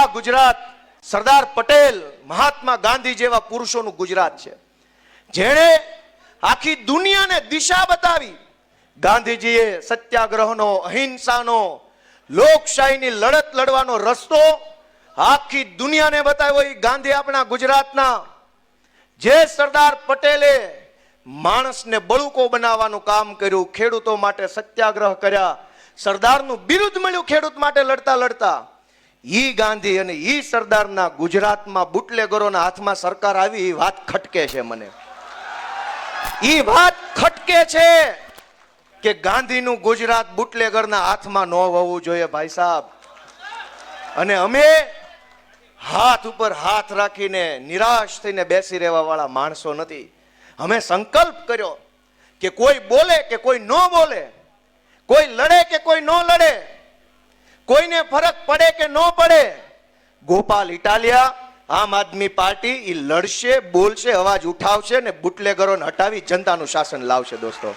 આ ગુજરાત સરદાર પટેલ, મહાત્મા ગાંધી જેવા પુરુષોનું ગુજરાત છે. જેણે આખી દુનિયાને દિશા બતાવી. ગાંધીજીએ સત્યાગ્રહનો, અહિંસાનો, લોકશાહીની લડત લડવાનો રસ્તો આખી દુનિયાને બતાવ્યો. એ ગાંધી આપણા ગુજરાતના. જે સરદાર પટેલે માણસને બળુકો બનાવવાનું કામ કર્યું, ખેડૂતો માટે સત્યાગ્રહ કર્યા, સરદારનું બિરુદ મળ્યું ખેડૂત માટે લડતા લડતા. ઈ ગાંધી અને ઈ સરદારના ગુજરાતમાં બુટલેગરોના હાથમાં સરકાર આવી એ વાત ખટકે છે મને. ઈ વાત ખટકે છે કે ગાંધીનું ગુજરાત બુટલેગરના હાથમાં ન હોવું જોઈએ ભાઈ સાહેબ. અને અમે હાથ ઉપર હાથ રાખીને નિરાશ થઈને બેસી રહેવા વાળા માણસો નથી. અમે સંકલ્પ કર્યો કે કોઈ બોલે કે કોઈ ન બોલે, કોઈ લડે કે કોઈ ન લડે કોઈને ફરક પડે કે ન પડે? ગોપાલ ઇટાલિયા, આમ આદમી પાર્ટી એ લડશે, બોલશે, અવાજ ઉઠાવશે ને બુટલેગરોને હટાવી જનતાનું શાસન લાવશે, દોસ્તો.